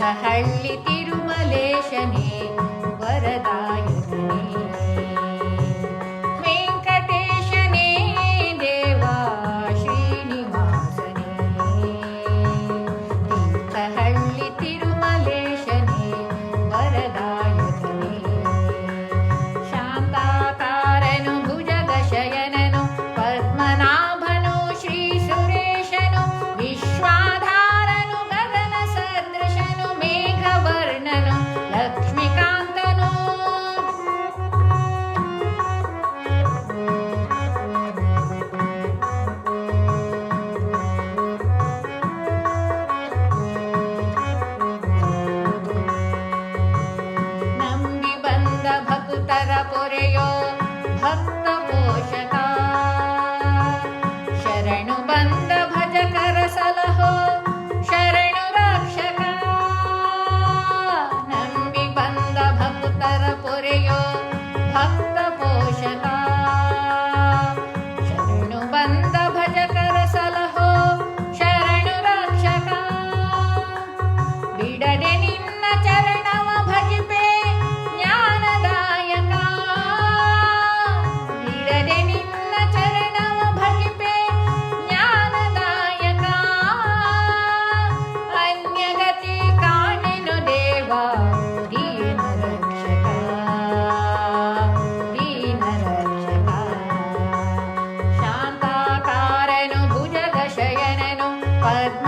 నహళ్ళి తిరుమలేశనే. परयो भक्त But